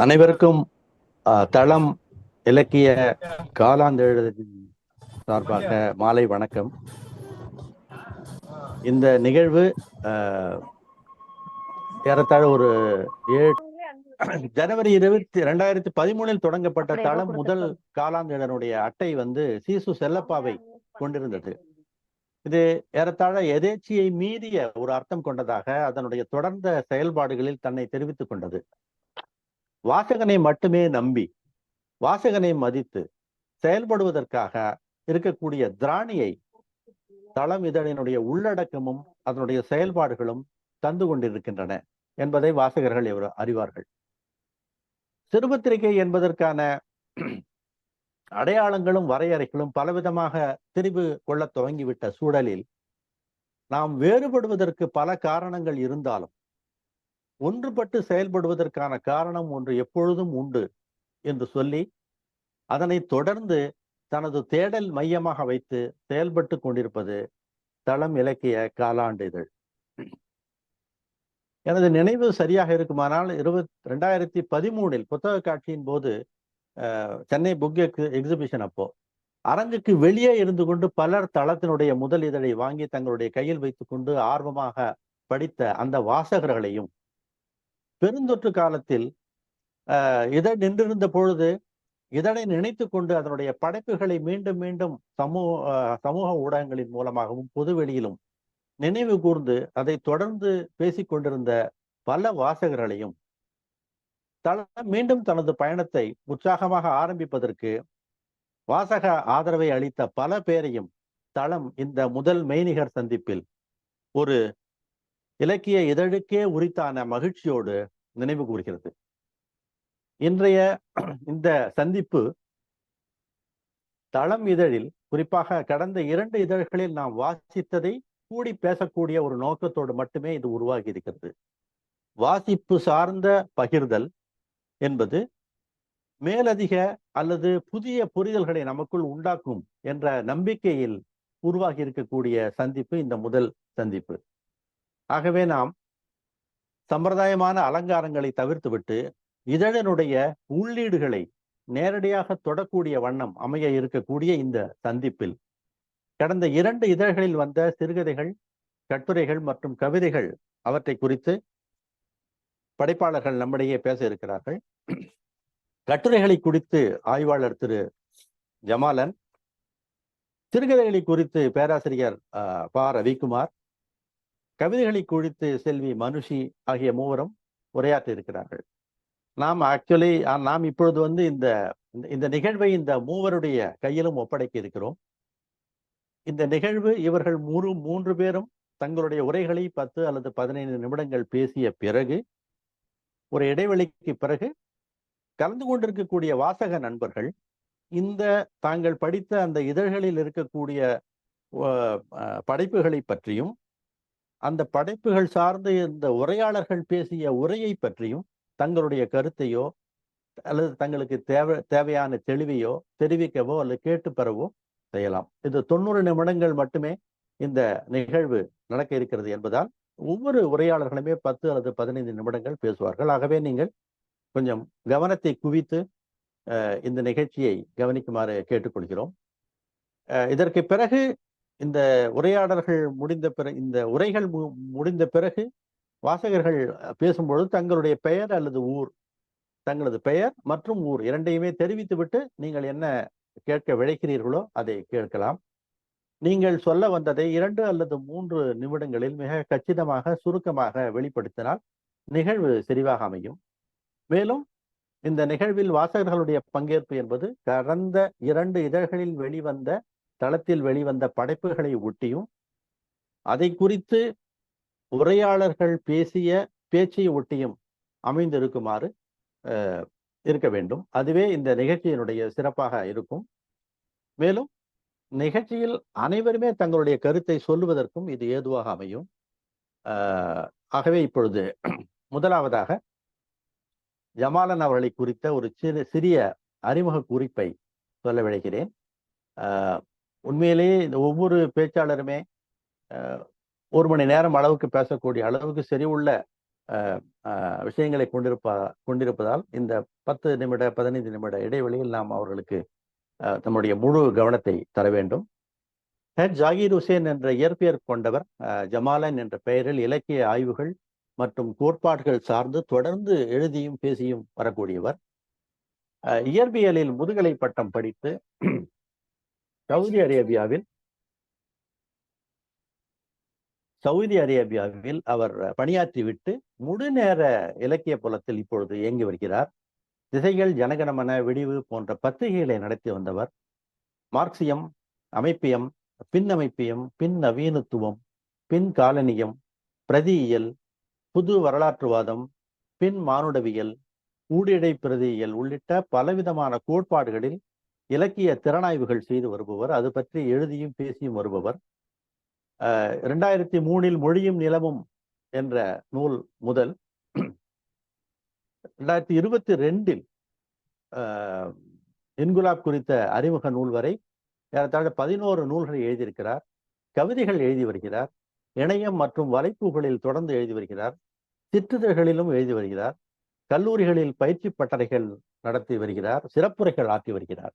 அனைவருக்கும் தளம் இலக்கிய காலாந்தெழுதின் சார்பாக மாலை வணக்கம். இந்த நிகழ்வு ஏறத்தாழ ஒரு ஏழு ஜனவரி இருபத்தி ரெண்டாயிரத்தி பதிமூணில் தொடங்கப்பட்ட தளம் முதல் காலாந்தெழனுடைய அட்டை வந்து சீசு செல்லப்பாவை கொண்டிருந்தது. இது ஏறத்தாழ எதேச்சியை மீறிய ஒரு அர்த்தம் கொண்டதாக அதனுடைய தொடர்ந்த செயல்பாடுகளில் தன்னை தெரிவித்துக் கொண்டது. வாசகனை மட்டுமே நம்பி வாசகனை மதித்து செயல்படுவதற்காக இருக்கக்கூடிய திராணியை தளம் இதழினுடைய உள்ளடக்கமும் அதனுடைய செயல்பாடுகளும் தந்து கொண்டிருக்கின்றன என்பதை வாசகர்கள் இவர் அறிவார்கள். சிறுபத்திரிகை என்பதற்கான அடையாளங்களும் வரையறைகளும் பலவிதமாக திரிவு கொள்ள துவங்கிவிட்ட சூழலில் நாம் வேறுபடுவதற்கு பல காரணங்கள் இருந்தாலும் ஒன்றுபட்டு செயல்படுவதற்கான காரணம் ஒன்று எப்பொழுதும் உண்டு என்று சொல்லி அதனை தொடர்ந்து தனது தேடல் மையமாக வைத்து செயல்பட்டு கொண்டிருப்பது தளம் இலக்கிய காலாண்டு இதழ் எனது நினைவு சரியாக இருக்குமானால் இருபத் ரெண்டாயிரத்தி பதிமூணில் புத்தக காட்சியின் போது சென்னை புக் எக்ஸிபிஷன் அப்போ அரங்குக்கு வெளியே இருந்து கொண்டு பலர் தளத்தினுடைய முதல் இதழை வாங்கி தங்களுடைய கையில் வைத்துக்கொண்டு ஆர்வமாக படித்த அந்த வாசகர்களையும் பெருந்தொற்று காலத்தில் அஹ், இதழ் நின்றிருந்த பொழுது இதனை நினைத்து கொண்டு அதனுடைய படைப்புகளை மீண்டும் மீண்டும் சமூக சமூக ஊடகங்களின் மூலமாகவும் பொதுவெளியிலும் நினைவு கூர்ந்து அதை தொடர்ந்து பேசிக் கொண்டிருந்த பல வாசகர்களையும் தளம் மீண்டும் தனது பயணத்தை உற்சாகமாக ஆரம்பிப்பதற்கு வாசக ஆதரவை அளித்த பல பேரையும் தளம் இந்த முதல் மெய்நிகர் சந்திப்பில் ஒரு இலக்கிய இதழுக்கே உரித்தான மகிழ்ச்சியோடு நினைவு கூறுகிறது. இன்றைய இந்த சந்திப்பு தளம் இதழில் குறிப்பாக கடந்த இரண்டு இதழ்களில் நாம் வாசித்ததை கூடி பேசக்கூடிய ஒரு நோக்கத்தோடு மட்டுமே இது உருவாகி இருக்கிறது. வாசிப்பு சார்ந்த பகிர்தல் என்பது மேலதிக அல்லது புதிய புரிதல்களை நமக்குள் உண்டாக்கும் என்ற நம்பிக்கையில் உருவாகி இருக்கக்கூடிய சந்திப்பு இந்த முதல் சந்திப்பு. ஆகவே நாம் சம்பிரதாயமான அலங்காரங்களை தவிர்த்துவிட்டு இதழனுடைய உள்ளீடுகளை நேரடியாக தொடக்கூடிய வண்ணம் அமைய இருக்கக்கூடிய இந்த சந்திப்பில் கடந்த இரண்டு இதழ்களில் வந்த சிறுகதைகள் கட்டுரைகள் மற்றும் கவிதைகள் அவற்றை குறித்து படைப்பாளர்கள் நம்மிடையே பேச இருக்கிறார்கள். கட்டுரைகளை குறித்து ஆய்வாளர் திரு. ஜமாலன் சிறுகதைகளை குறித்து பேராசிரியர் அஹ், ப. ரவிக்குமார் கவிதைகளை குறித்து செல்வி மனுஷி ஆகிய மூவரும் உரையாற்றி இருக்கிறார்கள் நாம் ஆக்சுவலி நாம் இப்பொழுது வந்து இந்த இந்த நிகழ்வை இந்த மூவருடைய கையிலும் ஒப்படைக்க இருக்கிறோம். இந்த நிகழ்வு இவர்கள் மூன்று மூன்று பேரும் தங்களுடைய உரைகளை பத்து அல்லது பதினைந்து நிமிடங்கள் பேசிய பிறகு ஒரு இடைவெளிக்கு பிறகு கலந்து கொண்டிருக்கக்கூடிய வாசக நண்பர்கள் இந்த தாங்கள் படித்த அந்த இதழ்களில் இருக்கக்கூடிய அஹ், படைப்புகளை பற்றியும் அந்த படைப்புகள் சார்ந்த இந்த உரையாளர்கள் பேசிய உரையை பற்றியும் தங்களுடைய கருத்தையோ அல்லது தங்களுக்கு தேவை தேவையான தெளிவையோ தெரிவிக்கவோ அல்லது கேட்டு பெறவோ செய்யலாம். இது தொண்ணூறு நிமிடங்கள் மட்டுமே இந்த நிகழ்வு நடக்க இருக்கிறது என்பதால் ஒவ்வொரு உரையாளர்களுமே பத்து அல்லது பதினைந்து நிமிடங்கள் பேசுவார்கள். ஆகவே நீங்கள் கொஞ்சம் கவனத்தை குவித்து அஹ், இந்த நிகழ்ச்சியை கவனிக்குமாறு கேட்டுக்கொள்கிறோம். அஹ், இதற்கு பிறகு இந்த உரையாடல்கள் முடிந்த பிறகு இந்த உரைகள் மு- முடிந்த பிறகு வாசகர்கள் பேசும்பொழுது தங்களுடைய பெயர் அல்லது ஊர் தங்களது பெயர் மற்றும் ஊர் இரண்டையுமே தெரிவித்துவிட்டு நீங்கள் என்ன கேட்க விழைக்கிறீர்களோ அதை கேட்கலாம். நீங்கள் சொல்ல வந்ததை இரண்டு அல்லது மூன்று நிமிடங்களில் மிக கச்சிதமாக சுருக்கமாக வெளிப்படுத்தினால் நிகழ்வு செறிவாக அமையும். மேலும் இந்த நிகழ்வில் வாசகர்களுடைய பங்கேற்பு என்பது கடந்த இரண்டு இதழ்களில் வெளிவந்த தளத்தில் வெளிவந்த படைப்புகளை ஒட்டியும் அதை குறித்து உரையாளர்கள் பேசிய பேச்சை ஒட்டியும் அமைந்திருக்குமாறு இருக்க வேண்டும். அதுவே இந்த நிகழ்ச்சியினுடைய சிறப்பாக இருக்கும். மேலும் நிகழ்ச்சியில் அனைவருமே தங்களுடைய கருத்தை சொல்லுவதற்கும் இது ஏதுவாக அமையும். ஆகவே இப்பொழுது முதலாவதாக ஜமாலன் அவர்களை குறித்த ஒரு சிறு சிறிய அறிமுக குறிப்பை சொல்ல விளைகிறேன் உண்மையிலேயே இந்த ஒவ்வொரு பேச்சாளருமே ஒரு மணி நேரம் அளவுக்கு பேசக்கூடிய அளவுக்கு செறிவுள்ள அஹ், விஷயங்களை கொண்டிருப்பா கொண்டிருப்பதால் இந்த பத்து நிமிட பதினைந்து நிமிட இடைவெளியில் நாம் அவர்களுக்கு அஹ், நம்முடைய முழு கவனத்தை தர வேண்டும். ஹெட் ஜாகீர் ஹுசேன் என்ற இயற்பெயர் கொண்டவர் அஹ், ஜமாலன் என்ற பெயரில் இலக்கிய ஆய்வுகள் மற்றும் கோட்பாடுகள் சார்ந்து தொடர்ந்து எழுதியும் பேசியும் வரக்கூடியவர். அஹ், இயற்பியலில் முதுகலை பட்டம் படித்து சவுதி அரேபியாவில் சவுதி அரேபியாவில் அவர் பணியாற்றிவிட்டு முழுநேர இலக்கிய புலத்தில் இப்பொழுது இயங்கி வருகிறார். திசைகள் ஜனகணமன விடிவு போன்ற பத்திரிகைகளை நடத்தி வந்தவர். மார்க்சியம் அமைப்பியம் பின் அமைப்பியம் பின் நவீனத்துவம் பின் காலனியம் பிரதியியல் புது வரலாற்றுவாதம் பின் மானுடவியல் ஊடிடை பிரதியியல் உள்ளிட்ட பலவிதமான கோட்பாடுகளில் இலக்கிய திறனாய்வுகள் செய்து வருபவர் அது பற்றி எழுதியும் பேசியும் வருபவர். ரெண்டாயிரத்தி இரண்டாயிரத்தி மூணில் மொழியும் நிலமும் என்ற நூல் முதல் ரெண்டாயிரத்தி இருபத்தி ரெண்டில் இன்குலாப் குறித்த அறிமுக நூல் வரை ஏறத்தாழ பதினோரு நூல்களை எழுதியிருக்கிறார். கவிதைகள் எழுதி வருகிறார். இணையம் மற்றும் வலைப்புகளில் தொடர்ந்து எழுதி வருகிறார். சிற்றிதழ்களிலும் எழுதி வருகிறார். கல்லூரிகளில் பயிற்சி பட்டறைகள் நடத்தி வருகிறார். சிறப்புரைகள் ஆற்றி வருகிறார்.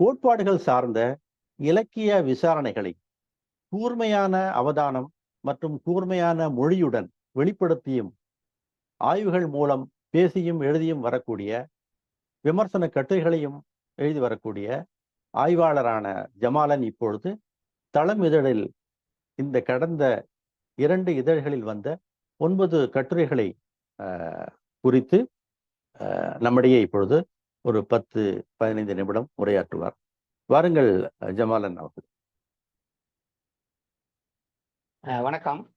கோட்பாடுகள் சார்ந்த இலக்கிய விசாரணைகளை கூர்மையான அவதானம் மற்றும் கூர்மையான மொழியுடன் வெளிப்படுத்தியும் ஆய்வுகள் மூலம் பேசியும் எழுதியும் வரக்கூடிய விமர்சன கட்டுரைகளையும் எழுதி வரக்கூடிய ஆய்வாளரான ஜமாலன் இப்பொழுது தளம் இதழில் இந்த கடந்த இரண்டு இதழ்களில் வந்த ஒன்பது கட்டுரைகளை அஹ், குறித்து அஹ், நம்மிடையே இப்பொழுது ஒரு பத்து பதினைந்து நிமிடம் உரையாற்றுவார். வாருங்கள் ஜமாலன் அவர்கள். வணக்கம்.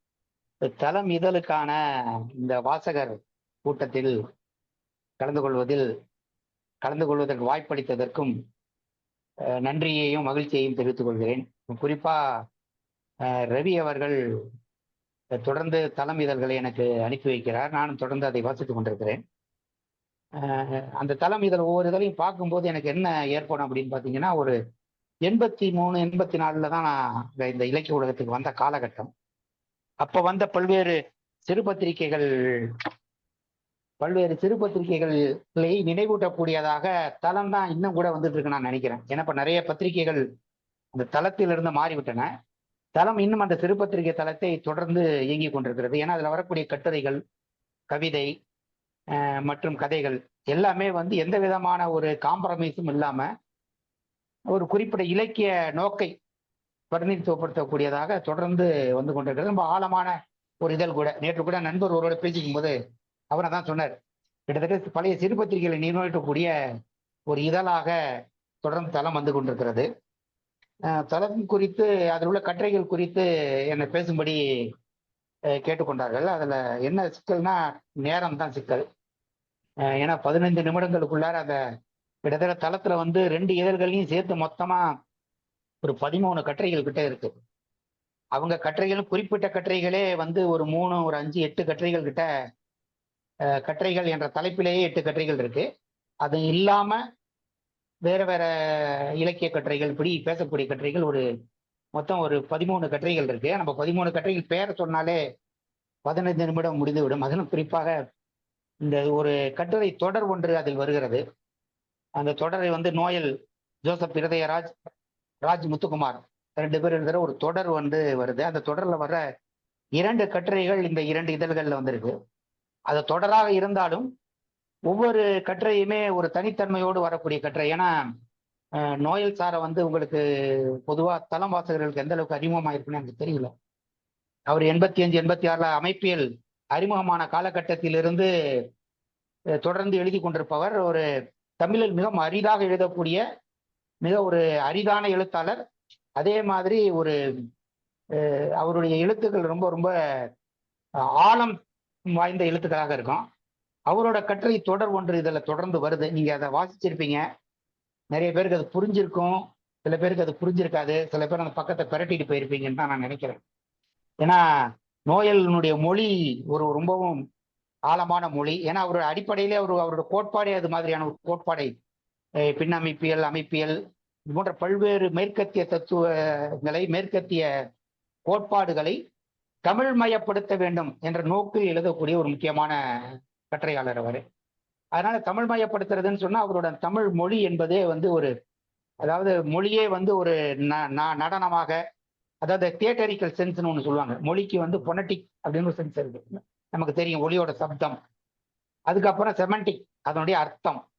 தளம் இதழுக்கான இந்த வாசகர் கூட்டத்தில் கலந்து கொள்வதில் கலந்து கொள்வதற்கு வாய்ப்பளித்ததற்கும் அஹ் நன்றியையும் மகிழ்ச்சியையும் தெரிவித்துக் கொள்கிறேன். குறிப்பா ரவி அவர்கள் தொடர்ந்து தளம் இதழ்களை எனக்கு அனுப்பி வைக்கிறார். நானும் தொடர்ந்து அதை வாசித்துக் கொண்டிருக்கிறேன். அந்த தளம் இதில் ஒவ்வொரு இதழையும் பார்க்கும்போது எனக்கு என்ன ஏற்படும் அப்படின்னு பார்த்தீங்கன்னா ஒரு எண்பத்தி மூணு எண்பத்தி நாலுல தான் நான் இந்த- இந்த இலக்கிய உலகத்துக்கு வந்த காலகட்டம். அப்போ வந்த பல்வேறு சிறு பத்திரிகைகள் பல்வேறு சிறு பத்திரிகைகளை நினைவூட்டக்கூடியதாக தளம் தான் இன்னும் கூட வந்துட்டு இருக்கு நான் நினைக்கிறேன். ஏன்னா இப்போ நிறைய பத்திரிகைகள் அந்த தளத்திலிருந்து மாறிவிட்டன. தளம் இன்னும் அந்த சிறு பத்திரிகை தளத்தை தொடர்ந்து இயங்கிக் கொண்டிருக்கிறது. ஏன்னா அதில் வரக்கூடிய கட்டுரைகள் கவிதை மற்றும் கதைகள் எல்லாமே வந்து எந்த விதமான ஒரு காம்ப்ரமைஸும் இல்லாம ஒரு குறிப்பிட்ட இலக்கிய நோக்கை பிரதிநிதித்துவப்படுத்தக்கூடியதாக தொடர்ந்து வந்து கொண்டிருக்கிறது. ரொம்ப ஆழமான ஒரு இதழ் கூட. நேற்று கூட நண்பர் ஒருவரோட பேசிக்கும் போது அவரை தான் சொன்னார். கிட்டத்தட்ட பழைய சிறு பத்திரிகைகளை நிர்வகிக்கக்கூடிய ஒரு இதழாக தொடர்ந்து தளம் வந்து கொண்டிருக்கிறது. தளம் குறித்து அதில் உள்ள கட்டுரைகள் குறித்து என்னை பேசும்படி கேட்டுக்கொண்டார்கள். அதில் என்ன சிக்கல்னா நேரம் தான் சிக்கல் ஏன்னா பதினைந்து நிமிடங்களுக்குள்ளார அந்த கிட்டத்தட்ட தளத்தில் வந்து ரெண்டு இதழ்களையும் சேர்த்து மொத்தமாக ஒரு பதிமூணு கட்டுரைகள் கிட்ட இருக்கு. அவங்க கட்டுரைகளும் குறிப்பிட்ட கட்டுரைகளே வந்து ஒரு மூணு ஒரு அஞ்சு எட்டு கட்டுரைகள் கிட்ட கட்டுரைகள் என்ற தலைப்பிலேயே எட்டு கட்டுரைகள் இருக்கு. அது இல்லாம வேற வேற இலக்கிய கட்டுரைகள் இப்படி பேசக்கூடிய கட்டுரைகள் ஒரு மொத்தம் ஒரு பதிமூணு கட்டுரைகள் இருக்கு. நம்ம பதிமூணு கட்டுரைகள் பேரை சொன்னாலே பதினைந்து நிமிடம் முடிந்துவிடும். அதிலும் குறிப்பாக இந்த ஒரு கட்டுரை தொடர் ஒன்று அதில் வருகிறது. அந்த தொடரை வந்து நோயல் ஜோசப் இருதயராஜ் ராஜ் முத்துக்குமார் ரெண்டு பேர் எழுதுகிற ஒரு தொடர் வந்து வருது. அந்த தொடரில் வர இரண்டு கட்டுரைகள் இந்த இரண்டு இதழ்களில் வந்திருக்கு. அது தொடராக இருந்தாலும் ஒவ்வொரு கட்டுரையுமே ஒரு தனித்தன்மையோடு வரக்கூடிய கட்டுரை. ஏன்னா நோயல் சாரை வந்து உங்களுக்கு பொதுவாக தளம் வாசகர்களுக்கு எந்த அளவுக்கு அறிமுகமாக இருக்குன்னு எனக்கு தெரியல. அவர் எண்பத்தி அஞ்சு எண்பத்தி ஆறுல அமைப்பியல் அறிமுகமான காலகட்டத்திலிருந்து தொடர்ந்து எழுதி கொண்டிருப்பவர். ஒரு தமிழில் மிகவும் அரிதாக எழுதக்கூடிய மிக ஒரு அரிதான எழுத்தாளர். அதே மாதிரி ஒரு அவருடைய எழுத்துக்கள் ரொம்ப ரொம்ப ஆழம் வாய்ந்த எழுத்துக்களாக இருக்கும். அவரோட கட்டுரை தொடர் ஒன்று இதில் தொடர்ந்து வருது. நீங்கள் அதை வாசிச்சிருப்பீங்க. நிறைய பேருக்கு அது புரிஞ்சிருக்கும். சில பேருக்கு அது புரிஞ்சிருக்காது. சில பேர் அந்த பக்கத்தை பிரட்டிட்டு போயிருப்பீங்கன்னு தான் நான் நினைக்கிறேன். ஏன்னா நோயலினுடைய மொழி ஒரு ரொம்பவும் ஆழமான மொழி. ஏன்னா அவர் அடிப்படையிலே அவர் அவரோட கோட்பாடே அது மாதிரியான ஒரு கோட்பாடை பின் பின்னமைப்பியல் அமைப்பியல் இது போன்ற பல்வேறு மேற்கத்திய தத்துவங்களை மேற்கத்திய கோட்பாடுகளை தமிழ்மயப்படுத்த வேண்டும் என்ற நோக்கில் எழுதக்கூடிய ஒரு முக்கியமான கட்டுரையாளர் அவர். அதனால தமிழ்மயப்படுத்துறதுன்னு சொன்னா அவரோட தமிழ் மொழி என்பதே வந்து ஒரு அதாவது மொழியே வந்து ஒரு ந- ந- நடனமாக அதாவது தியேட்டரிக்கல் சென்ஸ்னு ஒன்று சொல்லுவாங்க. மொழிக்கு வந்து பொனட்டிக் அப்படின்னு ஒரு சென்ஸ் இருக்கு. நமக்கு தெரியும் ஒளியோட சப்தம். அதுக்கப்புறம் செமண்டிக் அதனுடைய அர்த்தம்.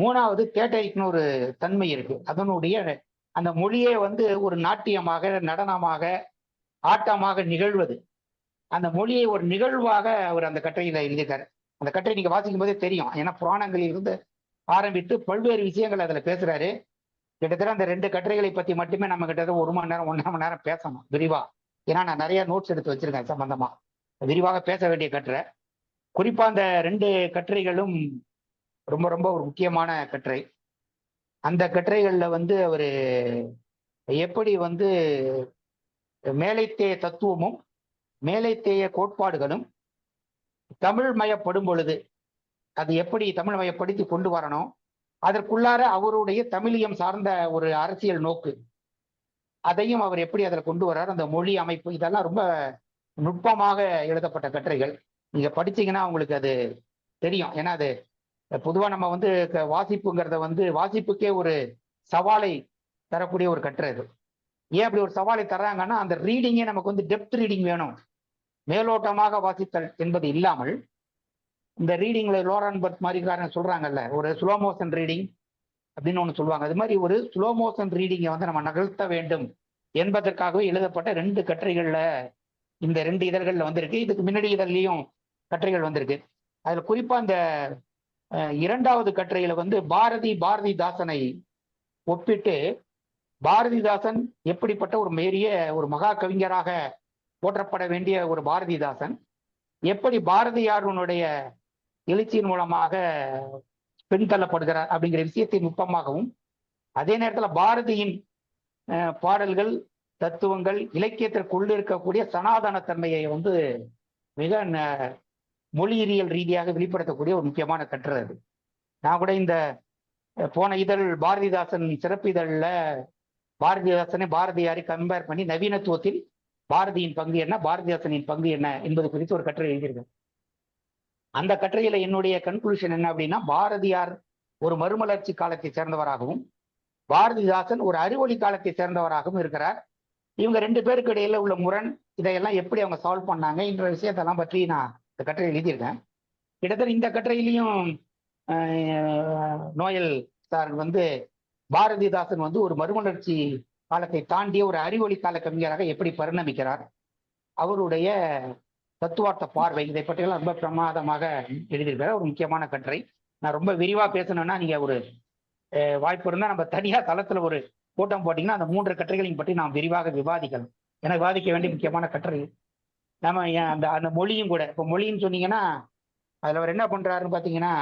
மூணாவது தியேட்டரிக்னு ஒரு தன்மை இருக்கு. அதனுடைய அந்த மொழியே வந்து ஒரு நாட்டியமாக நடனமாக ஆட்டமாக நிகழ்வது. அந்த மொழியை ஒரு நிகழ்வாக அவர் அந்த கட்டுரையில எழுதியிருக்காரு. அந்த கட்டுரை நீங்க வாசிக்கும் போதே தெரியும். ஏன்னா புராணங்களில் இருந்து ஆரம்பித்து பல்வேறு விஷயங்கள் அதுல பேசுறாரு. கிட்டத்தட்ட அந்த ரெண்டு கட்டுரைகளை பத்தி மட்டுமே நம்ம கிட்டத்தட்ட ஒரு மணி நேரம் ஒன்றரை மணி நேரம் பேசணும். விரிவா. ஏன்னா நான் நிறைய நோட்ஸ் எடுத்து வச்சிருக்கேன் சம்பந்தமா. விரிவாக பேச வேண்டிய கட்டுரை. குறிப்பா அந்த ரெண்டு கட்டுரைகளும் ரொம்ப ரொம்ப ஒரு முக்கியமான கட்டுரை. அந்த கட்டுரைகள்ல வந்து அவரு எப்படி வந்து மேலைத்தேய தத்துவமும் மேலைத்தேய கோட்பாடுகளும் தமிழ்மயப்படும் பொழுது அது எப்படி தமிழ்மயப்படுத்தி கொண்டு வரணும் அதற்குள்ளார அவருடைய தமிழியம் சார்ந்த ஒரு அரசியல் நோக்கு அதையும் அவர் எப்படி அதில் கொண்டு வர்றார் அந்த மொழி அமைப்பு இதெல்லாம் ரொம்ப நுட்பமாக எழுதப்பட்ட கட்டுரைகள். நீங்க படிச்சீங்கன்னா உங்களுக்கு அது தெரியும். ஏன்னா அது பொதுவா நம்ம வந்து க- வாசிப்புங்கிறத வந்து வாசிப்புக்கே ஒரு சவாலை தரக்கூடிய ஒரு கட்டுரை அது. ஏன் அப்படி ஒரு சவாலை தர்றாங்கன்னா அந்த ரீடிங்கே நமக்கு வந்து டெப்த் ரீடிங் வேணும். மேலோட்டமாக வாசித்தல் என்பது இல்லாமல் இந்த ரீடிங்ல லோரன்பர்ட் மாதிரிக்காரங்க சொல்றாங்கல்ல ஒரு ஸ்லோ மோஷன் ரீடிங் அப்படின்னு ஒன்று சொல்லுவாங்க. அது மாதிரி ஒரு ஸ்லோ மோஷன் ரீடிங்கை வந்து நம்ம நகர்த்த வேண்டும் என்பதற்காகவே எழுதப்பட்ட ரெண்டு கட்டுரைகள்ல இந்த ரெண்டு இதழ்கள்ல வந்திருக்கு. இதுக்கு முன்னாடி இதழ்லையும் கட்டுரைகள் வந்திருக்கு. அதுல குறிப்பா இந்த இரண்டாவது கட்டுரையில வந்து பாரதி பாரதிதாசனை ஒப்பிட்டு பாரதிதாசன் எப்படிப்பட்ட ஒரு பெரிய ஒரு மகா கவிஞராக போற்றப்பட வேண்டிய ஒரு பாரதிதாசன். எப்படி பாரதியாருனுடைய எழுச்சியின் மூலமாக பின்தள்ளப்படுகிறார் அப்படிங்கிற விஷயத்தை நுட்பமாகவும் அதே நேரத்தில் பாரதியின் பாடல்கள் தத்துவங்கள் இலக்கியத்திற்குள் இருக்கக்கூடிய சனாதன தன்மையை வந்து மிக மொழியியல் ரீதியாக வெளிப்படுத்தக்கூடிய ஒரு முக்கியமான கட்டுரை அது. நான் கூட இந்த போன இதழ் பாரதிதாசன் சிறப்பு இதழில் பாரதிதாசனை பாரதியாரை கம்பேர் பண்ணி நவீனத்துவத்தில் பாரதியின் பங்கு என்ன? பாரதிதாசனின் பங்கு என்ன என்பது குறித்து ஒரு கட்டுரை எழுதியிருக்கேன் அந்த கட்டுரையில என்னுடைய கன்க்ளூஷன் என்ன அப்படின்னா பாரதியார் ஒரு மறுமலர்ச்சி காலத்தை சேர்ந்தவராகவும் பாரதிதாசன் ஒரு அறிவொளி காலத்தை சேர்ந்தவராகவும் இருக்கிறார். இவங்க ரெண்டு பேருக்கு இடையில உள்ள முரண் இதையெல்லாம் எப்படி அவங்க சால்வ் பண்ணாங்க என்ற விஷயத்தெல்லாம் பற்றி நான் இந்த கட்டுரை எழுதியிருக்கேன். கிட்டத்தட்ட இந்த கட்டுரையிலையும் ஆஹ், நோயல் சார் வந்து பாரதிதாசன் வந்து ஒரு மறுமலர்ச்சி காலத்தை தாண்டிய ஒரு அறிவொளி கால கவிஞராக எப்படி பரிணமிக்கிறார்? அவருடைய தத்துவார்த்த பார்வை இதை பற்றியெல்லாம் ரொம்ப பிரமாதமாக எழுதியிருக்கிறார். ஒரு முக்கியமான கட்டுரை. நான் ரொம்ப விரிவா பேசணும்னா நீங்க ஒரு வாய்ப்பு இருந்தா நம்ம தனியா தளத்துல ஒரு கூட்டம் போட்டீங்கன்னா அந்த மூன்று கட்டுரைகளையும் பற்றி நாம் விரிவாக விவாதிக்கலாம். எனக்கு விவாதிக்க வேண்டிய முக்கியமான கட்டுரை. நம்ம அந்த அந்த மொழியும் கூட. இப்போ மொழின்னு சொன்னீங்கன்னா அதில் அவர் என்ன பண்ணுறாருன்னு பார்த்தீங்கன்னா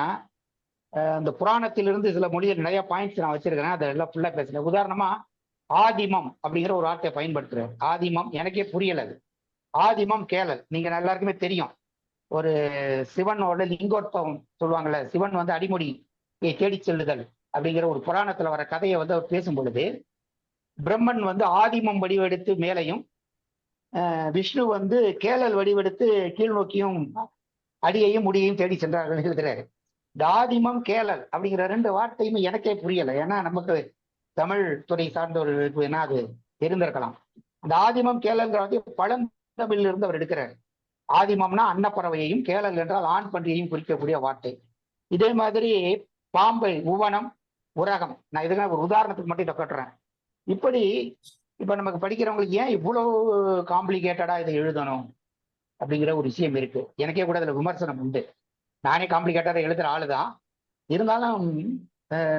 அந்த புராணத்திலிருந்து சில மொழிகள் நிறைய பாயிண்ட்ஸ் நான் வச்சிருக்கிறேன். அதெல்லாம் ஃபுல்லாக பேசுகிறேன் உதாரணமாக ஆதிமம் அப்படிங்கிற ஒரு வார்த்தையை பயன்படுத்துறாரு. ஆதிமம் எனக்கே புரியல அது. ஆதிமம் கேளல். நீங்க எல்லாருக்குமே தெரியும். ஒரு சிவனோட லிங்கோத்பவம் சொல்லுவாங்கல்ல சிவன் வந்து அடிமுடி தேடி செல்லுதல் அப்படிங்கிற ஒரு புராணத்துல வர கதையை வந்து அவர் பேசும் பொழுது பிரம்மன் வந்து ஆதிமம் வடிவெடுத்து மேலையும் விஷ்ணு வந்து கேளல் வடிவெடுத்து கீழ் நோக்கியும் அடியையும் முடியையும் தேடி சென்றார்கள் எழுதுறாரு. இந்த ஆதிமம் கேளல் அப்படிங்கிற ரெண்டு வார்த்தையுமே எனக்கே புரியல. ஏன்னா நமக்கு தமிழ் துறை சார்ந்தவர்களுக்கு வேணா அது? தெரிந்திருக்கலாம். அந்த ஆதிமம் கேளல்ங்கிற வந்து பழந்தமிழில் இருந்து அவர் எடுக்கிறார். ஆதிமம்னா அன்னப்பறவையையும் கேளல் என்றால் ஆண் பன்றியையும் குறிக்கக்கூடிய வார்த்தை. இதே மாதிரி பாம்பை உவனம் உரகம். நான் இதுக்காக ஒரு உதாரணத்துக்கு மட்டும் இதை கட்டுறேன். இப்படி இப்ப நமக்கு படிக்கிறவங்களுக்கு ஏன் இவ்வளவு காம்ப்ளிகேட்டடா இதை எழுதணும்? அப்படிங்கிற ஒரு விஷயம் இருக்கு. எனக்கே கூட அதுல விமர்சனம் உண்டு. நானே காம்ப்ளிகேட்டடா எழுதுற ஆளுதான். இருந்தாலும்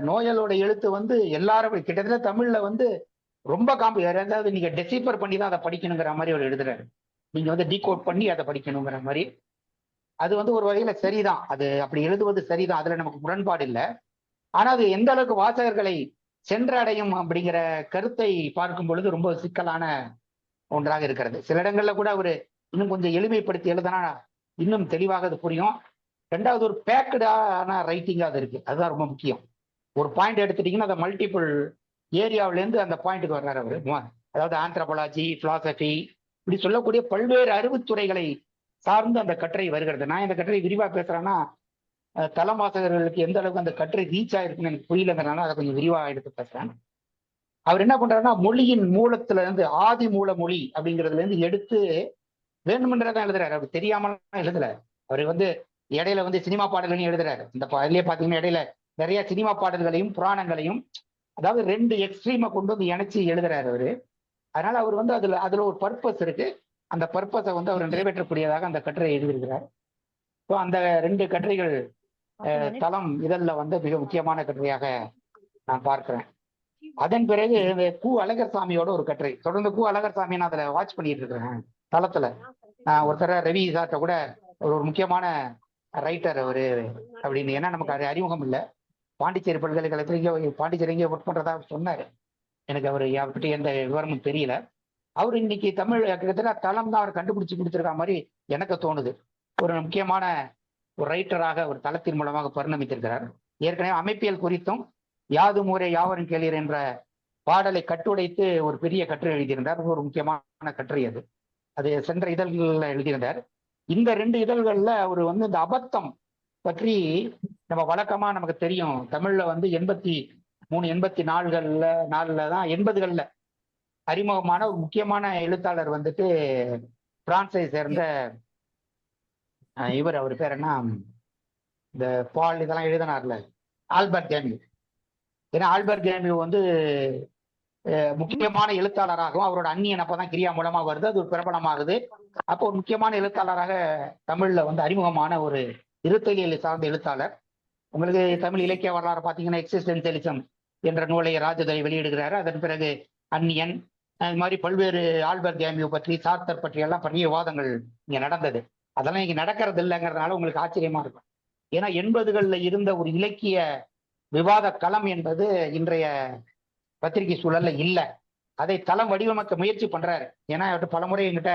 நோயலோட எழுத்து வந்து எல்லாரும் கிட்டத்தட்ட தமிழ்ல வந்து ரொம்ப காம்பி அதாவது நீங்க டெசிபர் பண்ணி தான் அதை படிக்கணுங்கிற மாதிரி அவர் எழுதுறாரு. நீங்க வந்து டீகோட் பண்ணி அதை படிக்கணுங்கிற மாதிரி. அது வந்து ஒரு வகையில சரிதான். அது அப்படி எழுதுவது சரிதான். அதுல நமக்கு முரண்பாடு இல்லை. ஆனா அது எந்த அளவுக்கு வாசகர்களை சென்றடையும் அப்படிங்கிற கருத்தை பார்க்கும் பொழுது ரொம்ப சிக்கலான ஒன்றாக இருக்கிறது. சில இடங்கள்ல கூட அவரு இன்னும் கொஞ்சம் எளிமைப்படுத்தி எழுதுனா இன்னும் தெளிவாக அது புரியும். ரெண்டாவது ஒரு பேக்கடான ரைட்டிங்காக அது இருக்கு. அதுதான் ரொம்ப முக்கியம். ஒரு பாயிண்ட் எடுத்துட்டீங்கன்னா அந்த மல்டிபிள் ஏரியாவிலேருந்து அந்த பாயிண்ட்டுக்கு வர்றாரு அவர். அதாவது ஆந்த்ரபாலஜி பிலாசபி இப்படி சொல்லக்கூடிய பல்வேறு அறிவுத்துறைகளை சார்ந்து அந்த கட்டுரை வருகிறது. நான் இந்த கட்டுரை விரிவாக பேசுறேன்னா அஹ், வாசகர்களுக்கு எந்த அளவுக்கு அந்த கட்டுரை ரீச் ஆயிருக்குன்னு எனக்கு புரியலங்கிறனால அதை கொஞ்சம் விரிவாக எடுத்து பேசுறேன். அவர் என்ன பண்றாருன்னா மொழியின் மூலத்துல இருந்து ஆதி மூல மொழி அப்படிங்கிறதுல இருந்து எடுத்து வேணுமென்றதான் எழுதுறாரு. அவர் தெரியாமலாம் எழுதல. அவர் வந்து இடையில வந்து சினிமா பாடல்களையும் எழுதுறாரு. இந்த அதுலயே பாத்தீங்கன்னா இடையில நிறைய சினிமா பாடல்களையும் புராணங்களையும் அதாவது ரெண்டு எக்ஸ்ட்ரீமை கொண்டு வந்து இணைச்சு எழுதுறாரு அவரு. அதனால அவர் வந்து அதுல அதுல ஒரு பர்பஸ் இருக்கு. அந்த பர்பஸை வந்து அவர் நிறைவேற்றக்கூடியதாக அந்த கட்டுரை எழுதியிருக்கிறார். ஸோ அந்த ரெண்டு கட்டுரைகள் தளம் இதழில் வந்து மிக முக்கியமான கட்டுரையாக நான் பார்க்கிறேன். அதன் பிறகு இந்த கு அழகர்சாமியோட ஒரு கட்டுரை. தொடர்ந்து கு அழகர்சாமி நான் அதுல வாட்ச் பண்ணிட்டு இருக்கிறேன் தளத்துல. நான் ஒருத்தர ரவி சார்ட்ட கூட ஒரு ஒரு முக்கியமான ரைட்டர் அவரு. அப்படின்னு ஏன்னா நமக்கு அது அறிமுகம் இல்லை. பாண்டிச்சேரி பல்கலைக்கழகத்தில் இங்கே பாண்டிச்சேரி இங்கே ஒர்க் பண்ணுறதா சொன்னார். எனக்கு அவர் அவரை பற்றி எந்த விவரமும் தெரியல. அவர் இன்னைக்கு தமிழ் கிட்டத்தட்ட தளம் தான் அவர் கண்டுபிடிச்சு கொடுத்துருக்க மாதிரி எனக்கு தோணுது. ஒரு முக்கியமான ஒரு ரைட்டராக ஒரு தளத்தின் மூலமாக பரிணமித்திருக்கிறார். ஏற்கனவே அமைப்பியல் குறித்தும் யாது முறை யாவரும் கேளீர் என்ற பாடலை கட்டுடைத்து ஒரு பெரிய கட்டுரை எழுதியிருந்தார். ஒரு முக்கியமான கட்டுரை அது. அது சென்ற இதழ்களில் எழுதியிருந்தார். இந்த ரெண்டு இதழ்களில் அவர் வந்து இந்த அபத்தம் பற்றி நம்ம வழக்கமா நமக்கு தெரியும். தமிழ்ல வந்து எண்பத்தி மூணு எண்பத்தி நாலுகள்ல நாலுல தான் எண்பதுகள்ல. அறிமுகமான ஒரு முக்கியமான எழுத்தாளர் வந்துட்டு பிரான்ஸை சேர்ந்த இவர் அவர் பேர் என்ன? இந்த பால் இதெல்லாம் எழுதினார்ல. ஆல்பர்ட் கேமி ஏன்னா ஆல்பர்ட் கேமி வந்து முக்கியமான எழுத்தாளராகவும் அவரோட அந்நியன் அப்பதான் கிரியா மூலமா வருது. அது ஒரு பிரபலமாகுது. அப்போ ஒரு முக்கியமான எழுத்தாளராக தமிழ்ல வந்து அறிமுகமான ஒரு இருத்தலியல் சார்ந்த எழுத்தாளர். உங்களுக்கு தமிழ் இலக்கிய வரலாறு பார்த்தீங்கன்னா எக்ஸிஸ்டென்சியலிசம் என்ற நூலை ராஜதுரை வெளியிடுகிறாரு. அதன் பிறகு அந்நியன். அது மாதிரி பல்வேறு ஆல்பர்ட் கேமியோ பற்றி சார்த்தர் பற்றி எல்லாம் பெரிய விவாதங்கள் இங்கே நடந்தது. அதெல்லாம் இங்கே நடக்கிறது இல்லைங்கிறதுனால உங்களுக்கு ஆச்சரியமா இருக்கும். ஏன்னா எண்பதுகளில் இருந்த ஒரு இலக்கிய விவாத களம் என்பது இன்றைய பத்திரிகை சூழல்ல இல்லை. அதை தளம் வடிவமைக்க முயற்சி பண்றாரு. ஏன்னா அவர்கிட்ட பலமுறை என்கிட்ட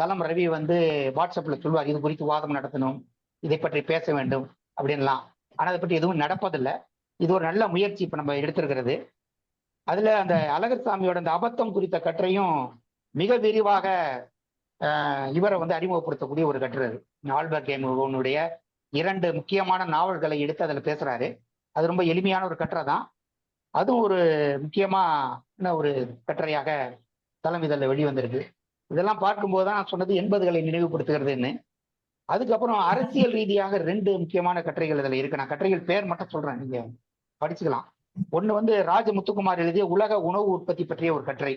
தளம் ரவி வந்து வாட்ஸ்அப்ல சொல்வார் இது குறித்து வாதம் நடத்தணும். இதை பற்றி பேச வேண்டும் அப்படின்லாம். ஆனால் அதை பற்றி எதுவும் நடப்பதில்லை. இது ஒரு நல்ல முயற்சி இப்போ நம்ம எடுத்திருக்கிறது. அதில் அந்த அழகர் சாமியோட அந்த அபத்தம் குறித்த கட்டுரையும் மிக விரிவாக இவரை வந்து அறிமுகப்படுத்தக்கூடிய ஒரு கட்டுரை அது. ஆல்பர்ட் கேமுடைய இரண்டு முக்கியமான நாவல்களை எடுத்து அதில் பேசுகிறாரு அது ரொம்ப எளிமையான ஒரு கட்டுரை தான். அதுவும் ஒரு முக்கியமான ஒரு கட்டுரையாக தளம் இதில் வெளிவந்திருக்கு. இதெல்லாம் பார்க்கும்போது தான் நான் சொன்னது எண்பதுகளை நினைவுபடுத்துகிறதுன்னு. அதுக்கப்புறம் அரசியல் ரீதியாக ரெண்டு முக்கியமான கட்டுரைகள் இதில் இருக்கு. நான் கட்டுரைகள் பேர் மட்டும் சொல்றேன். நீங்க படிச்சுக்கலாம். ஒன்று வந்து ராஜ முத்துக்குமார் எழுதிய உலக உணவு உற்பத்தி பற்றிய ஒரு கட்டுரை.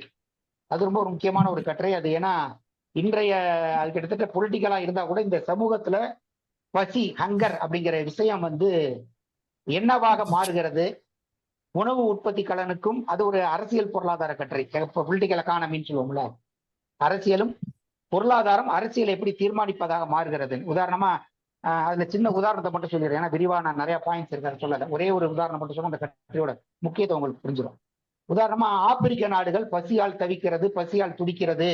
அது ரொம்ப ஒரு முக்கியமான ஒரு கட்டுரை. அது ஏன்னா இன்றைய அது கிட்டத்தட்ட பொலிட்டிக்கலா இருந்தா கூட இந்த சமூகத்துல பசி ஹங்கர் அப்படிங்கிற விஷயம் வந்து என்னவாக மாறுகிறது? உணவு உற்பத்தி கலனுக்கும் அது ஒரு அரசியல் பொருளாதார கட்டுரை. இப்போ பொலிட்டிக்கல் எக்கானமின்னு சொல்லுவோம்ல. அரசியலும் பொருளாதாரம் அரசியலை எப்படி தீர்மானிப்பதாக மாறுகிறது? உதாரணமா அதுல சின்ன உதாரணத்தை மட்டும் சொல்லிடுறேன். ஏன்னா விரிவா நான் நிறைய பாயிண்ட்ஸ் இருக்காது சொல்லல. ஒரே ஒரு உதாரணம் மட்டும் சொன்னா அந்த கட்சியோட முக்கியத்துவம் உங்களுக்கு புரிஞ்சிடும் உதாரணமா ஆப்பிரிக்க நாடுகள் பசியால் தவிக்கிறது பசியால் துடிக்கிறது.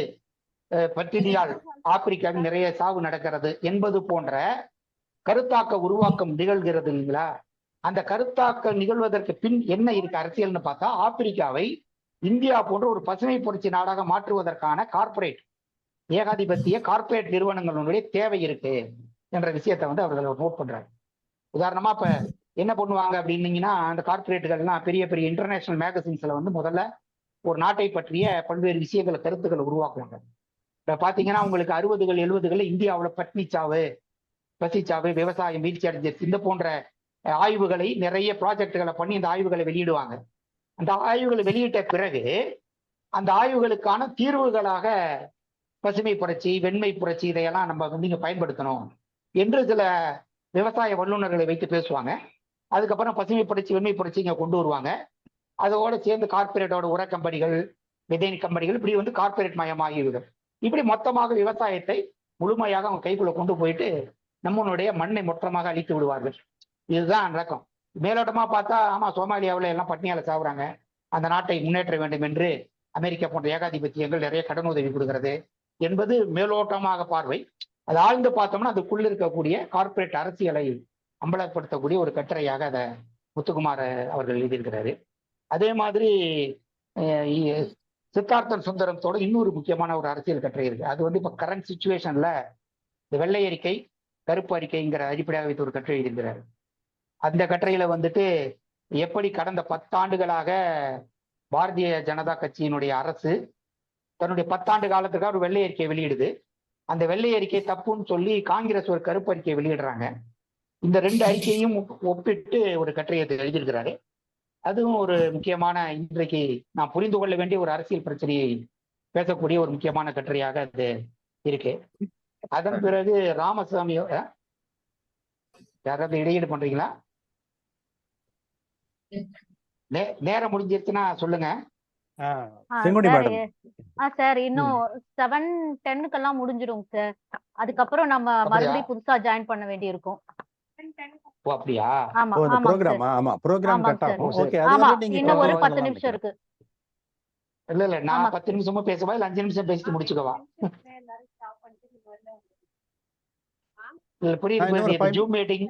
பட்டினியால் ஆப்பிரிக்காவில் நிறைய சாவு நடக்கிறது என்பது போன்ற கருத்தாக்க உருவாக்கம் நிகழ்கிறது இல்லைங்களா? அந்த கருத்தாக்கம் நிகழ்வதற்கு பின் என்ன இருக்கு? அரசியல்னு பார்த்தா ஆப்பிரிக்காவை இந்தியா போன்ற ஒரு பசுமை புரட்சி நாடாக மாற்றுவதற்கான கார்ப்பரேட் ஏகாதிபத்திய கார்ப்பரேட் நிறுவனங்களுடைய தேவை இருக்கு என்ற விஷயத்தை வந்து அவர்கள் நோட் பண்றாங்க. உதாரணமா இப்ப என்ன பண்ணுவாங்க அப்படின்னீங்கன்னா அந்த கார்பரேட்டுகள்லாம் பெரிய பெரிய இன்டர்நேஷனல் மேகசின்ஸ்ல வந்து முதல்ல ஒரு நாட்டை பற்றிய பல்வேறு விஷயங்களை கருத்துக்களை உருவாக்குவாங்க. இப்ப பாத்தீங்கன்னா உங்களுக்கு அறுபதுகள் எழுபதுகளில் இந்தியாவில் பட்னி சாவு பசிச்சாவு விவசாயம் வீழ்ச்சி அடைஞ்சிருச்சு. இந்த போன்ற ஆய்வுகளை நிறைய ப்ராஜெக்டுகளை பண்ணி இந்த ஆய்வுகளை வெளியிடுவாங்க. அந்த ஆய்வுகளை வெளியிட்ட பிறகு அந்த ஆய்வுகளுக்கான தீர்வுகளாக பசுமை புரட்சி வெண்மை புரட்சி இதையெல்லாம் நம்ம வந்து இங்கே பயன்படுத்தணும் என்று சில விவசாய வல்லுநர்களை வைத்து பேசுவாங்க. அதுக்கப்புறம் பசுமை புரட்சி வெண்மை புரட்சி இங்கே கொண்டு வருவாங்க. அதோட சேர்ந்து கார்ப்பரேட்டோட உர கம்பெனிகள் விதை கம்பெனிகள் இப்படி வந்து கார்ப்பரேட் மயமாகிவிடும். இப்படி மொத்தமாக விவசாயத்தை முழுமையாக அவங்க கைக்குள்ள கொண்டு போயிட்டு நம்மளுடைய மண்ணை மொத்தமாக அழித்து விடுவார்கள். இதுதான் நடக்கும். மேலோட்டமாக பார்த்தா ஆமா சோமாலியாவில் எல்லாம் பட்னியால சாவுறாங்க. அந்த நாட்டை முன்னேற்ற வேண்டும் என்று அமெரிக்கா போன்ற ஏகாதிபத்தியங்கள் நிறைய கடன் உதவி கொடுக்கிறது. என்பது மேலோட்டமாக பார்வை. அது ஆழ்ந்து பார்த்தோம்னா அதுக்குள்ள இருக்கக்கூடிய கார்ப்பரேட் அரசியலை அம்பலப்படுத்தக்கூடிய ஒரு கட்டுரையாக அதை முத்துக்குமார் அவர்கள் எழுதியிருக்கிறாரு. அதே மாதிரி சித்தார்த்தன் சுந்தரத்தோட இன்னொரு முக்கியமான ஒரு அரசியல் கட்டுரை இருக்கு. அது வந்து இப்போ கரண்ட் சுச்சுவேஷன்ல இந்த வெள்ளை அறிக்கை கருப்பு அறிக்கைங்கிற அடிப்படையாக வைத்து ஒரு கட்டுரை எழுதியிருக்கிறார். அந்த கட்டுரையில வந்துட்டு எப்படி கடந்த பத்தாண்டுகளாக பாரதிய ஜனதா கட்சியினுடைய அரசு தன்னுடைய பத்தாண்டு காலத்துக்காக ஒரு வெள்ளை அறிக்கை வெளியிடுது. அந்த வெள்ளை அறிக்கை தப்புன்னு சொல்லி காங்கிரஸ் ஒரு கருப்பு அறிக்கை வெளியிடுறாங்க. இந்த ரெண்டு அறிக்கையும் ஒப்- ஒப்பிட்டு ஒரு கட்டுரையை எழுதியிருக்கிறாரு. அதுவும் ஒரு முக்கியமான இன்றைக்கு நாம் புரிந்து கொள்ள வேண்டிய ஒரு அரசியல் பிரச்சனையை பேசக்கூடிய ஒரு முக்கியமான கட்டுரையாக அது இருக்கு. அதன் பிறகு ராமசாமி யாராவது இடையீடு பண்றீங்களா? நேரம் முடிஞ்சிருச்சுன்னா சொல்லுங்க. ஆ, சார், இன்னும் செவன் டென்னுக்கெல்லாம் முடிஞ்சிடும் சார். அதுக்கப்புறம் நம்ம? மறுபடியும் புதுசா ஜாயின் பண்ண வேண்டி இருக்கும் ஓ அப்படியா? ஆமா ப்ரோக்ராம் கட். ஆகும். ஓகே இன்னும் ஒரு நிமிஷம் இருக்கு. இல்ல இல்ல நான் ஆமா. பத்து நிமிஷமும் பேசவா இல்ல அஞ்சு நிமிஷம் பேசிட்டு முடிச்சுக்கவா? இல்ல புரியுது ஜூம் மீட்டிங்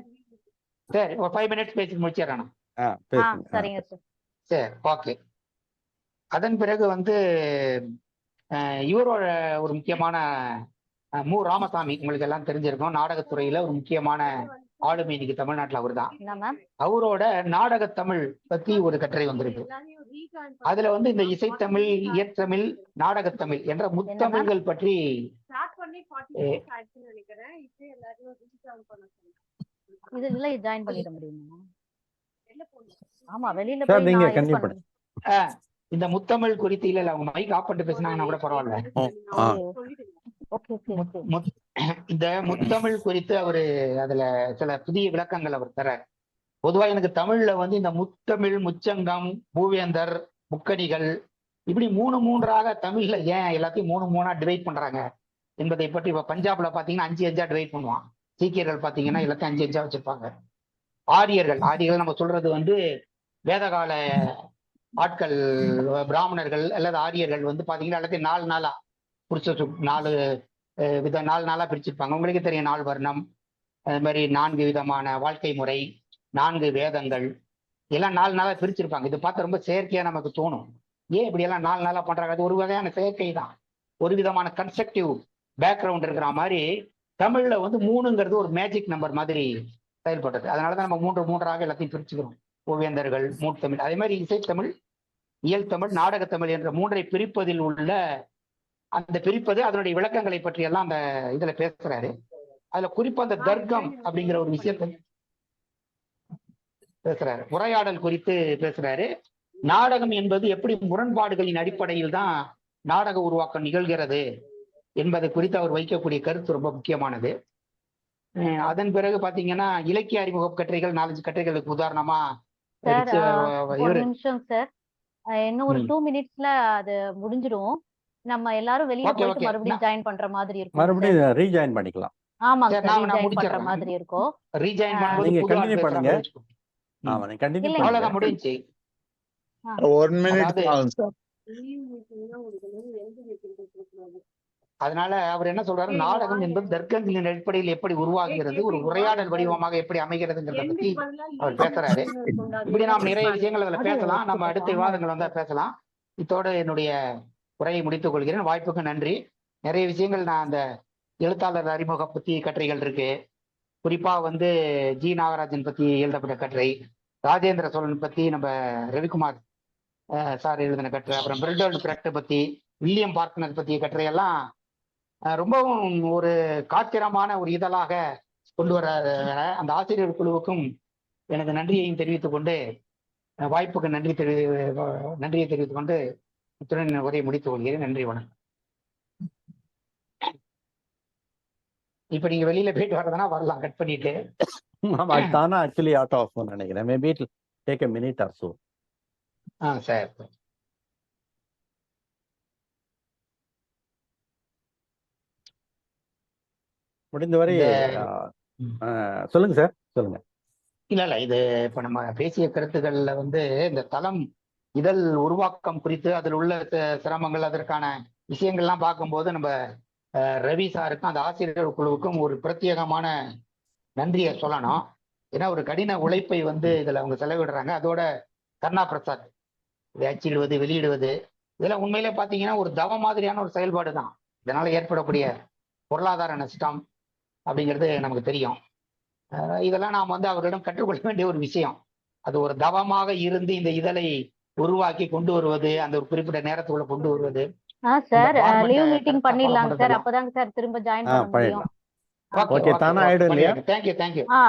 சரி ஒரு ஃபைவ் மினிட்ஸ் பேசிட்டு முடிச்சிடறேன் ஆ. சரிங்க சார். சரி ஓகே அதன் பிறகு வந்து இவரோட ஒரு முக்கியமான மு. ராமசாமி உங்களுக்கு எல்லாம் தெரிஞ்சிருக்கும். நாடகத்துறையில ஒரு முக்கியமான ஆளுமை இன்னைக்கு தமிழ்நாட்டுல அவர்தான். என்ன மேம் அவரோட நாடக தமிழ் பத்தி ஒரு கட்டுரை வந்திருக்கு. அதுல வந்து இந்த இசைத்தமிழ் இயற்றமிழ் நாடகத்தமிழ் என்ற முத்தமிழ்கள் பற்றி. இதுல ஜாயின் பண்ணிட முடியுமா? ஆமா வெளியில இந்த முத்தமிழ் குறித்து இல்ல இல்ல அவங்க மைக் ஆஃப் பண்ணிட்டு பேசினாங்கன்னா கூட பரவாயில்ல. இந்த முத்தமிழ் குறித்து அவரு அதுல சில புதிய விளக்கங்கள் அவர் தர பொதுவா எனக்கு தமிழ்ல வந்து இந்த முத்தமிழ் முச்சங்கம் பூவேந்தர் முக்கணிகள் இப்படி மூணு மூன்றாக தமிழ்ல ஏன் எல்லாத்தையும் மூணு மூணா டிவைட் பண்றாங்க என்பதை பற்றி இப்ப பஞ்சாப்ல பாத்தீங்கன்னா அஞ்சு அஞ்சா டிவைட் பண்ணுவான். சீக்கியர்கள் பாத்தீங்கன்னா எல்லாத்தையும் அஞ்சு அஞ்சா வச்சிருப்பாங்க. ஆரியர்கள் ஆரியர்கள் நம்ம சொல்றது வந்து வேதகால ஆட்கள் பிராமணர்கள் அல்லது ஆரியர்கள் வந்து பாத்தீங்கன்னா எல்லாத்தையும் நாலு நாளா புருஷ நாலு வித நாலு நாளா பிரிச்சிருப்பாங்க. உங்களுக்கு தெரியும் நாலு வர்ணம் அது மாதிரி நான்கு விதமான வாழ்க்கை முறை நான்கு வேதங்கள் எல்லாம் நாலு நாளா பிரிச்சிருப்பாங்க. இது பார்த்தா ரொம்ப செயற்கையா நமக்கு தோணும். ஏன் இப்படி எல்லாம் நாலு நாளா பண்றாங்க? அது ஒரு வகையான செயற்கை தான். ஒரு விதமான கன்ஸ்ட்ரக்டிவ் பேக்ரவுண்ட் இருக்கிற மாதிரி தமிழ்ல வந்து மூணுங்கிறது ஒரு மேஜிக் நம்பர் மாதிரி செயல்படுறது அதனாலதான் நம்ம மூன்று மூன்றாக எல்லாத்தையும் பிரிச்சுக்கிறோம். ஓவியந்தர்கள் மூத்தமிழ். அதே மாதிரி இசைத்தமிழ் இயல் தமிழ் நாடகத்தமிழ் என்ற மூன்றை பிரிப்பதில் உள்ள அந்த பிரிப்பது அதனுடைய விளக்கங்களை பற்றி எல்லாம் அந்த இதுல பேசுறாரு. அதுல குறிப்பா அந்த தர்க்கம் அப்படிங்கிற ஒரு விஷயத்தை பேசுறாரு. உரையாடல் குறித்து பேசுறாரு. நாடகம் என்பது எப்படி முரண்பாடுகளின் அடிப்படையில் தான் நாடக உருவாக்கம் நிகழ்கிறது என்பதை குறித்து அவர் வைக்கக்கூடிய கருத்து ரொம்ப முக்கியமானது. அதன் பிறகு பாத்தீங்கன்னா இலக்கிய அறிமுக கட்டுரைகள் நாலஞ்சு கட்டுரைகளுக்கு உதாரணமா சார் ஒரு நிமிஷம் சார் இன்னும் ஒரு. டூ மினிட்ஸ்ல அது முடிஞ்சிடும் நம்ம எல்லாரும் Okay, போயிட்டு. மறுபடியும் ஜாயின் பண்ற மாதிரி இருக்கும். மறுபடியும் ரீஜாயின் பண்ணிக்கலாம் ஆமாங்க சரி, ரீஜாயின் பண்ற. மாதிரி இருக்கும் ரீஜாயின். பண்ணும்போது நீங்க பேசுற பண்ணுங்க. ஆமா நீங்க கண்டினியூ. அவ்வளவுதான் பண்ணுங்க முடிஞ்சுச்சு ஒன் மினிட் அதாவது- ஆகும் சார் அதனால அவர் என்ன சொல்றாரு? நாடகம் என்பது தர்க்கங்களின் அடிப்படையில் எப்படி உருவாகிறது? ஒரு உரையாடல் வடிவமாக எப்படி அமைகிறதுங்கிறத பத்தி அவர் பேசுறாரு. இப்படி நாம் நிறைய விஷயங்கள் அதுல பேசலாம். நம்ம அடுத்த விவாதங்கள் வந்தா பேசலாம். இத்தோடு என்னுடைய உரையை முடித்துக் கொள்கிறேன். வாய்ப்புக்கு நன்றி. நிறைய விஷயங்கள் நான் அந்த எழுத்தாளர் அறிமுக பத்தி கட்டுரைகள் இருக்கு. குறிப்பா வந்து ஜி நாகராஜன் பத்தி எழுதப்பட்ட கட்டுரை ராஜேந்திர சோழன் பத்தி நம்ம ரவிக்குமார் சார் எழுதின கட்டுரை அப்புறம் பிரிட்டோல்ட் பிரக்ட் பத்தி வில்லியம் பார்ட்னர் பத்திய கட்டுரை எல்லாம் அஹ், ரொம்பவும் ஒரு காத்திரமான ஒரு இதழாக கொண்டு வர அந்த ஆசிரியர் குழுவுக்கும் எனது நன்றியையும் தெரிவித்துக் கொண்டு வாய்ப்புக்கு நன்றி தெரி நன்றியை தெரிவித்துக் கொண்டு இத்துடன் உரையை முடித்துக் கொள்கிறேன். நன்றி வணக்கம். இப்ப நீங்க வெளியில போயிட்டு வரதுனா வரலாம் கட் பண்ணிட்டு. ஆமா தானா ஆக்சுவலி ஆட்டோ ஆஃப் நினைக்கிறேன். Maybe it take a minute or so ah sir. முடிந்தவரை சொல்லுங்க சார் சொல்லுங்க. இல்ல இல்ல இது இப்ப நம்ம பேசிய கருத்துக்கள்ல வந்து இந்த தளம் இதழ் உருவாக்கம் குறித்து அதில் உள்ள சிரமங்கள் அதற்கான விஷயங்கள்லாம் பார்க்கும்போது நம்ம ரவி சாருக்கும் அந்த ஆசிரியர் குழுவுக்கும் ஒரு பிரத்யேகமான நன்றியை சொல்லணும். ஏன்னா ஒரு கடின உழைப்பை வந்து இதுல அவங்க செலவிடுறாங்க. அதோட கர்ணா பிரசாத் இதை அச்சிடுவது வெளியிடுவது இதெல்லாம் உண்மையிலே பாத்தீங்கன்னா ஒரு தவ மாதிரியான ஒரு செயல்பாடு தான். இதனால ஏற்படக்கூடிய பொருளாதார நஷ்டம் அப்படிங்கிறது நமக்கு தெரியும். இதெல்லாம் நாம் வந்து அவர்களிடம் கற்றுக்கொள்ள வேண்டிய ஒரு விஷயம். அது ஒரு தவமாக இருந்து இந்த இதழை உருவாக்கி கொண்டு வருவது அந்த ஒரு குறிப்பிட்ட நேரத்துக்குள்ள கொண்டு வருவது. ஆ sir leave meeting follow sir. அப்பதாங்க சார் திரும்ப ஜாயின் பண்ண முடியும். பண்ணிடலாம். Okay, தானா ஆயிடும் இல்லையா? தேங்க்யூ தேங்க்யூ ஆ